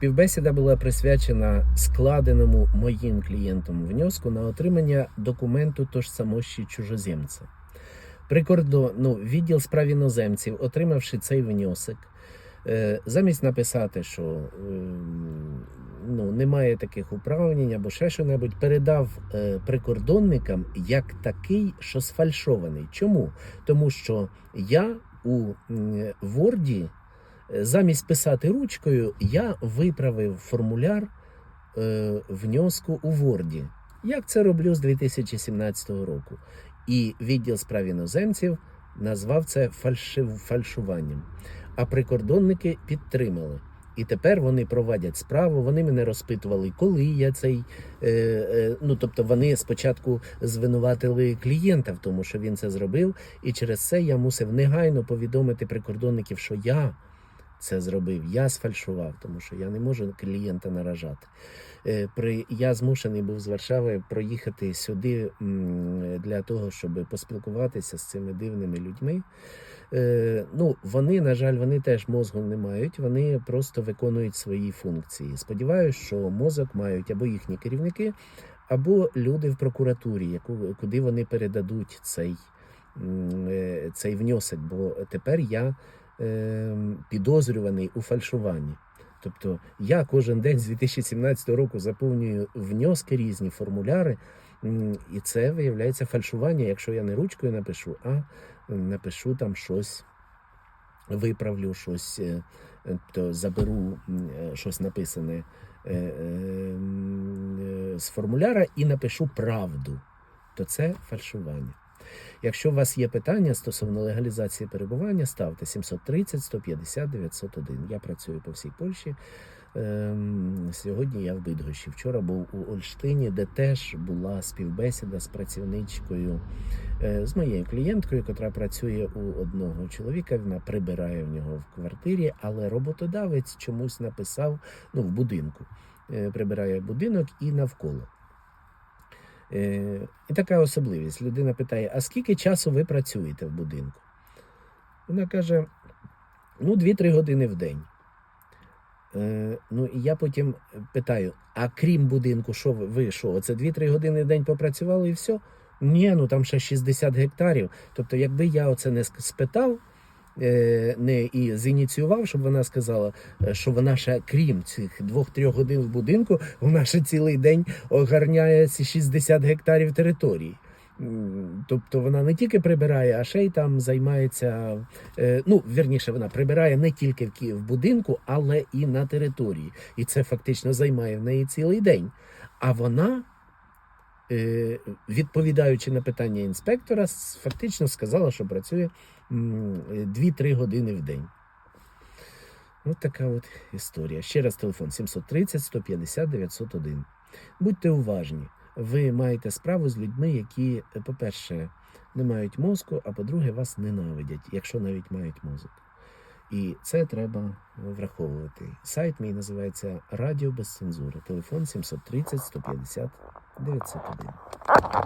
Співбесіда була присвячена складеному моїм клієнтом внеску на отримання документу тожсамощі чужоземця. Прикордон, ну, відділ справ іноземців, отримавши цей внесок, е, замість написати, що ем, ну, немає таких управлінь або ще що-небудь, передав е, прикордонникам як такий, що сфальшований. Чому? Тому що я у Ворді замість писати ручкою, я виправив формуляр е, внеску у Ворді. Як це роблю з 2017 року? І відділ справ іноземців назвав це фальшив, фальшуванням. А прикордонники підтримали. І тепер вони проводять справу. Вони мене розпитували, коли я цей. Е, е, ну тобто вони спочатку звинуватили клієнта в тому, що він це зробив, і через це я мусив негайно повідомити прикордонників, що я це зробив, я сфальшував, тому що я не можу клієнта наражати. Е, При я змушений був з Варшави проїхати сюди для того, щоб поспілкуватися з цими дивними людьми. Е, ну, вони, на жаль, вони теж мозку не мають, вони просто виконують свої функції. Сподіваюсь, що мозок мають або їхні керівники, або люди в прокуратурі, яку, куди вони передадуть цей, е, цей внесок. Бо тепер я підозрюваний у фальшуванні. Тобто я кожен день з 2017 року заповнюю внески різні формуляри, і це виявляється фальшування, якщо я не ручкою напишу, а напишу там щось, виправлю щось, е, е, то заберу е, щось написане е, е, м, е, з формуляра і напишу правду, то це фальшування. Якщо у вас є питання стосовно легалізації перебування, ставте 730 150 901. Я працюю по всій Польщі. Ем, Сьогодні я в Бидгощі. Вчора був у Ольштині, де теж була співбесіда з працівничкою, е, з моєю клієнткою, яка працює у одного чоловіка. Вона прибирає в нього в квартирі, але роботодавець чомусь написав ну, в будинку. Е, Прибирає будинок і навколо. Е, І така особливість. Людина питає: а скільки часу ви працюєте в будинку? Вона каже: ну, 2-3 години в день. Е, ну, і я потім питаю: а крім будинку, що ви, що? Оце 2-3 години в день попрацювали і все? Ні, ну там ще 60 гектарів. Тобто, якби я оце не спитав, не і зініціював, щоб вона сказала, е, що вона ще крім цих 2-3 годин в будинку, вона ще цілий день огарняє ці 60 гектарів території. Тобто вона не тільки прибирає, а ще й там займається. е, Ну, вірніше, вона прибирає не тільки в будинку, але і на території. І це фактично займає в неї цілий день. А вона, е, відповідаючи на питання інспектора, фактично сказала, що працює 2-3 години в день. Ось така от історія. Ще раз телефон 730 150 901. Будьте уважні. Ви маєте справу з людьми, які, е, по-перше, не мають мозку, а по-друге, вас ненавидять, якщо навіть мають мозок. І це треба враховувати. Сайт мій називається Радіо без цензури. Телефон 730 150 901.